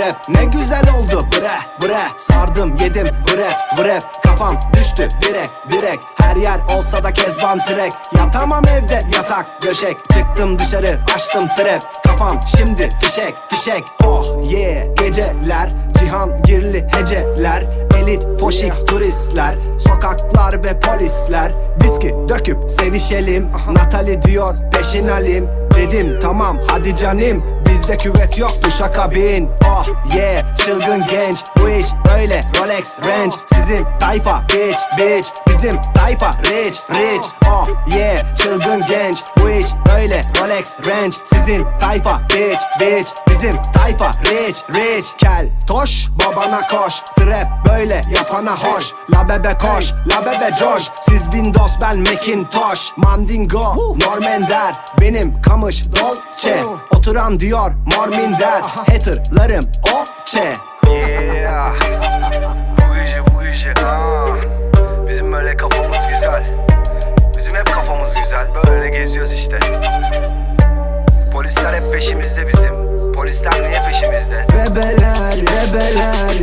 Krep Ne güzel oldu bre bre. Sardım yedim bre bre Kafam düştü direk direk Her yer olsa da kezban trek. Yatamam evde yatak döşek. Çıktım dışarı açtım trap Kafam şimdi fişek fişek. Oh yeah geceler. Cihan girli heceler. Elit poşik turistler. Sokaklar ve polisler. Viski döküp sevişelim. Natali diyor peşin alim Dedim tamam hadi canim Bizde küvet yoktu şaka bin. Oh yeah çılgın genç. Bu iş böyle Rolex Range. Sizin tayfa bitch bitch. Bizim tayfa rich rich. Oh yeah çılgın genç. Bu iş böyle Rolex Range. Sizin tayfa bitch bitch. Bizim tayfa rich rich. Kel toş babana koş. Trap böyle yapana hoş. La bebe koş la bebe coş. Siz Windows ben Macintosh. Mandingo Normender Benim kamış Dolce. Oturan diyor Morminder Haterlarım Oçe Yeah. Bu gece bu gece aa. Bizim böyle kafamız güzel. Bizim hep kafamız güzel. Böyle geziyoruz işte. Polisler hep peşimizde bizim. Polisler niye peşimizde? Bebeler bebeler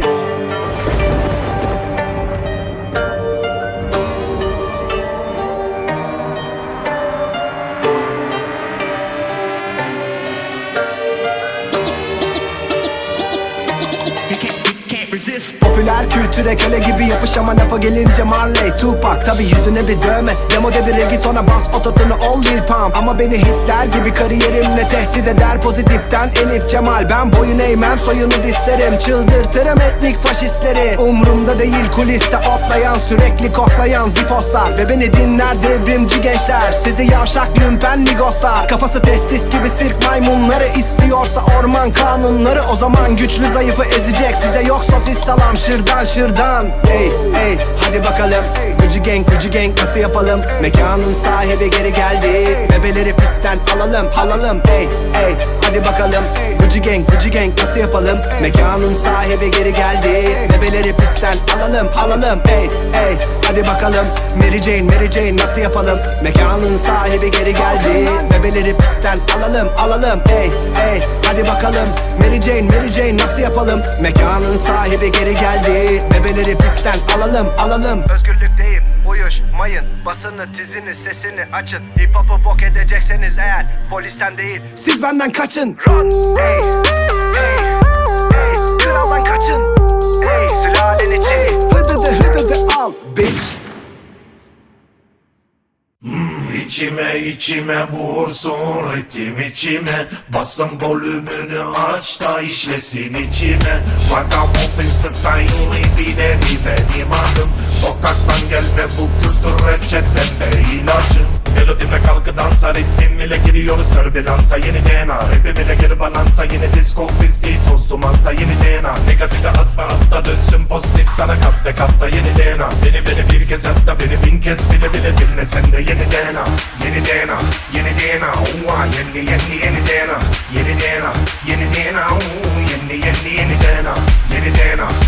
exist Popüler kültüre köle gibi yapış ama lafa gelince Marley Tupac Tabi yüzüne bir dövme. Demoda bir reggaetona bas ototunu ol Lil Pump. Ama beni hitler gibi kariyerimle tehdit eder. Pozitiften Elif Cemal Ben boyun eğmem soyunu disterim. Çıldırtırım etnik faşistleri. Umrumda değil kuliste otlayan Sürekli koklayan zifoslar. Ve beni dinler devrimci gençler. Sizi yavşak lümpen migoslar Kafası testis gibi sirk maymunları istiyorsa orman kanunları. O zaman güçlü zayıfı ezecek Size yoksa siz salam şırdan şırdan. Ey ey hadi bakalım. Gıcı gang gıcı gang nasıl yapalım? Mekanın sahibi geri geldi. Bebeleri pistten alalım halalım Ey ey hadi bakalım. Gıcı gang gıcı gang nasıl yapalım? Mekanın sahibi geri geldi. Bebeleri pistten alalım halalım Ey ey hadi bakalım. Mary Jane Mary Jane nasıl yapalım? Mekanın sahibi geri geldi. Bebeleri pistten alalım alalım. Ey ey hadi bakalım. Mary Jane Mary Jane nasıl yapalım? Mekanın sahibi geri geldi Bebeleri pistten alalım alalım. Özgürlükteyim. Uyuşmayın Basını tizini sesini açın. Hip hop'u bok edecekseniz eğer Polisten değil. Siz benden kaçın. Run ey ey ey. Kraldan kaçın. Ey sülalen içi. Hıdıdı hıdıdı al bitch İçime içime vursun ritim içime. Basın volümünü aç da işlesin içime. Vagabond style bile benim adım. Sokaktan gelme bu kültür reçetende ilacım Melodime kalkı dansa ritmim ile giriyoruz türbülansa Yeni DNA rapim ile geri balansa Yeni disco pisti toz dumansa yeni DNA Negatife atma atla dönsün pozitif sana katta katta yeni DNA Beni beni bir kez hatta beni bin kez bile bile dinle sen de yeni DNA Yeni DNA yeni DNA Oha yeni yeni yeni DNA Yeni DNA yeni DNA Yeni yeni Yeni DNA yeni DNA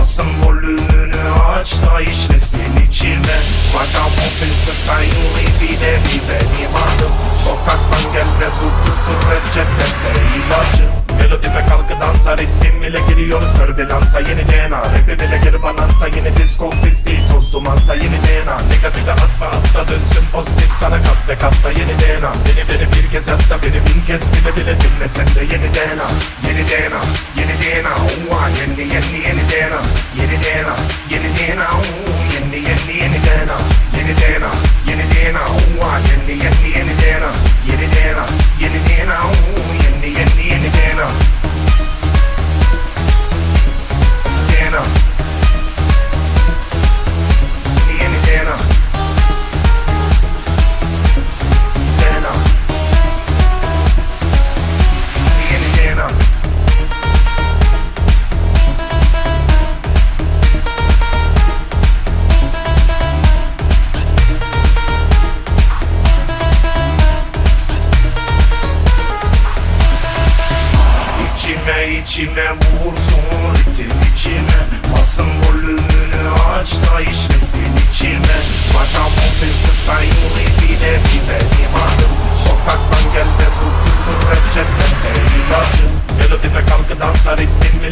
Basın volümünü aç da işlesin içime Vagabond style bile bir benim adım Sokaktan gelme bu kültür reçetede ilacım Melodime kalkı dansa ritmim ile giriyoruz türbülansa Yeni DNA rapim ile geri balansa Yeni disco pisti toz dumansa Yeni DNA negatife atma atla dönsün pozitif. Sana kat ve katta yeni DNA Beni beni bir kez hatta beni bin kez bile bile dinle. Sen de yeni DNA Yeni DNA yeni DNA Oha yeni yeni yeni DNA Yeni DNA yeni DNA Oo, Yeni yeni yeni DNA Yeni DNA yeni DNA Oha yeni yeni Yeni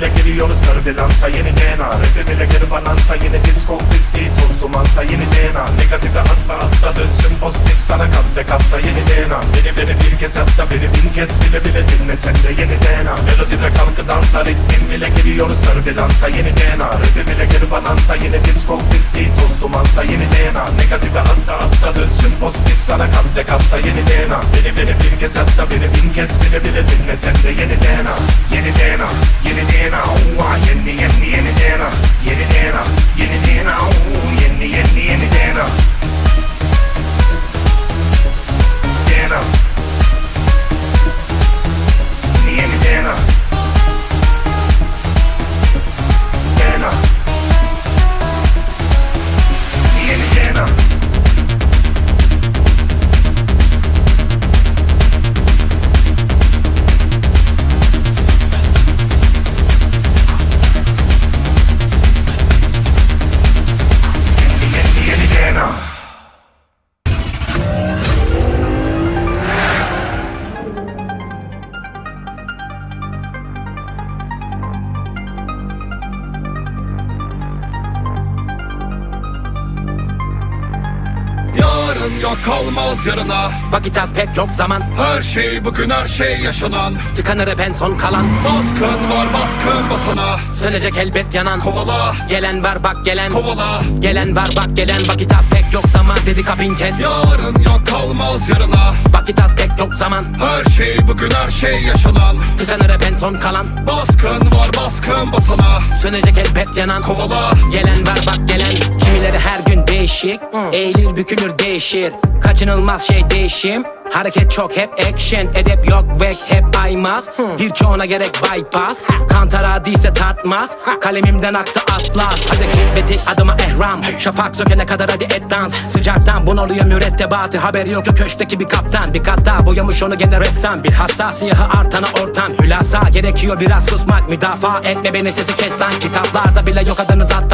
le bile giriyoruz Türbülansa yeni DNA Rapim ile geri banansa yeni disco pisliği Toz dumansa yeni DNA Negatife atma atla dönsün pozitif sana katta katta yeni DNA Beni beni bir kez hatta beni bin kez bile bile dinle sen yeni DNA Melodime kalkı dansa ritmin bile giriyoruz Türbülansa yeni DNA Rapim ile geri banansa yeni disco pisliği Toz dumansa yeni DNA Negatife atla atla dönsün pozitif sana katta katta yeni DNA Beni beni bir kez hatta beni bin kez bile bile dinle sen de yeni DNA Yeni DNA Yeni DNA Uva yeni yeni yeni DNA Yeni DNA Yeni yok kalmaz yarına. Vakit az pek yok zaman. Her şey bugün her şey yaşanan. Tıkanır hep en son kalan. Baskın var baskın basana. Sönecek elbet yanan. Kovala. Gelen var bak gelen. Kovala. Gelen var bak gelen. Vakit az pek yok zaman. Dedik ha bin kez Yarın yok kalmaz yarına. Vakit az pek yok zaman. Her şey bugün her şey yaşanan. Tıkanır hep en son kalan. Baskın var baskın basana. Sönecek elbet yanan. Kovala. Gelen var bak gelen. Kimileri her gün değişik. Eğilir bükülür değişir Kaçınılmaz şey değişim. Hareket çok hep action. Edep yok ve hep aymaz. Birçoğuna gerek bypass. Kantara değilse tartmaz. Kalemimden aktı atlas. Hadi git ve tek adıma ehram. Şafak sökene kadar hadi et dans. Sıcaktan bunalıyor mürettebatı. Haberi yok yok köşkteki bir kaptan. Bir kat daha boyamış onu gene ressam. Bilhassa siyahı artana ortam. Hülasa gerekiyor biraz susmak. Müdafaa etme beni sesi kes lan. Kitaplarda bile yok adınız hatta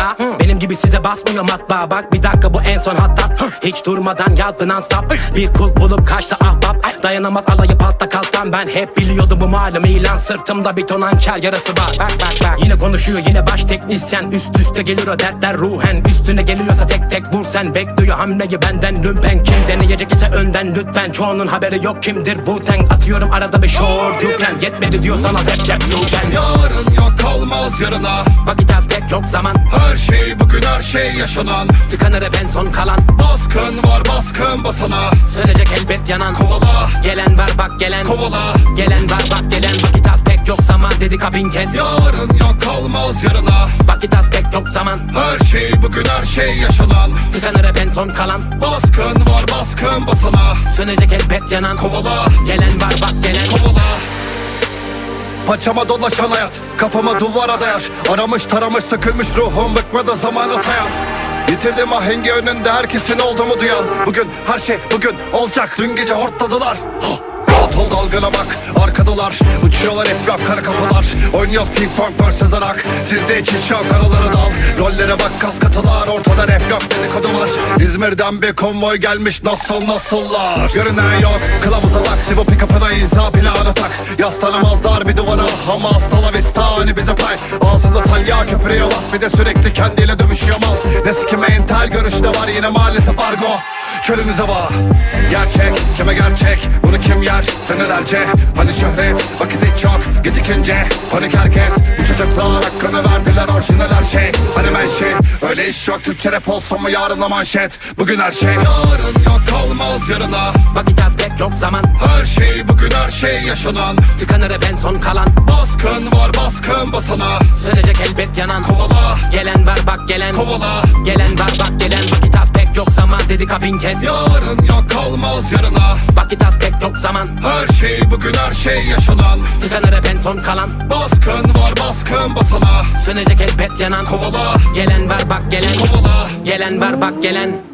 Gibi size basmıyor matbaa. Bak bir dakika bu en son hatta Hiç durmadan yazdı non stop Bir kul bulup kaçtı ahbap. Dayanamaz alayı patla kalktan Ben hep biliyordum bu malum ilan. Sırtımda bir ton hançer yarası var. Bak bak bak. Yine konuşuyor yine baş teknisyen. Üst üste gelir o dertler ruhen. Üstüne geliyorsa tek tek vur sen. Bekliyor hamleyi benden. Lümpen Kim deneyecek ise önden lütfen. Çoğunun haberi yok kimdir Wu-Tang Atıyorum arada bir short can. Yetmedi diyorsan al hep yap you can. Yarın yok kalmaz yarına. Vakit az pek yok zaman. Her şey bugün her şey yaşanan. Tıkanır hep en son kalan. Baskın var baskın basana. Sönecek elbet yanan. Kovala. Gelen var bak gelen. Kovala. Gelen var bak gelen. Vakit az pek yok zaman dedik ha bin kez. Yarın yok kalmaz yarına. Vakit az pek yok zaman. Her şey bugün her şey yaşanan. Tıkanır hep en son kalan. Baskın var baskın basana Sönecek elbet yanan. Kovala. Gelen var bak gelen. Kovala. Paçama dolaşan hayat Kafama duvara dayar. Aramış taramış sıkılmış ruhum Bıkmadı zamanı sayan. Yitirdim ahengi önünde herkesin olduğumu duyan. Bugün her şey bugün olacak. Dün gece hortladılar. Hah! Dalgana bak. Arkadalar Uçuyorlar hep rap kara kafalar. Oynuyoruz ping pong versus arak Sizde için şok aralara dal. Rollere bak kas katılar. Ortada rap yok dedikodu var. İzmir'den bir konvoy gelmiş nasıl nasıllar? Görünen yok kılavuza bak. Sivo pick up'ına imza planı tak. Yaslanamazlar bir duvara Ama hasta la vista hani bize pay. Ağzında salya köpürüyor bak. Bir de sürekli kendiyle dövüşüyor mal. Ne sikime entel görüşte var yine maalesef argo Çölümüze var Gerçek kime gerçek? Bunu kim yer? Senelerce. Hani şöhret vakit hiç yok gecikince Panik herkes. Bu çocuklar hakkını verdiler orijinal her şey. Hani menşe öyle iş yok. Türkçe rap olsa mı yarınla manşet? Bugün her şey. Yarın yok kalmaz yarına. Vakit az pek yok zaman. Her şey bugün her şey yaşanan. Tıkanır hep en son kalan. Baskın var baskın basana. Sönecek elbet yanan. Kovala. Gelen var bak gelen. Kovala. Gelen var bak gelen. Vakit az yok zaman dedik ha bin kez Yarın yok kalmaz yarına. Vakit az pek yok zaman. Her şey bugün her şey yaşanan. Tıkanır hep en son kalan. Baskın var baskın basana. Sönecek elbet yanan. Kovala. Gelen var bak gelen. Kovala. Gelen var bak gelen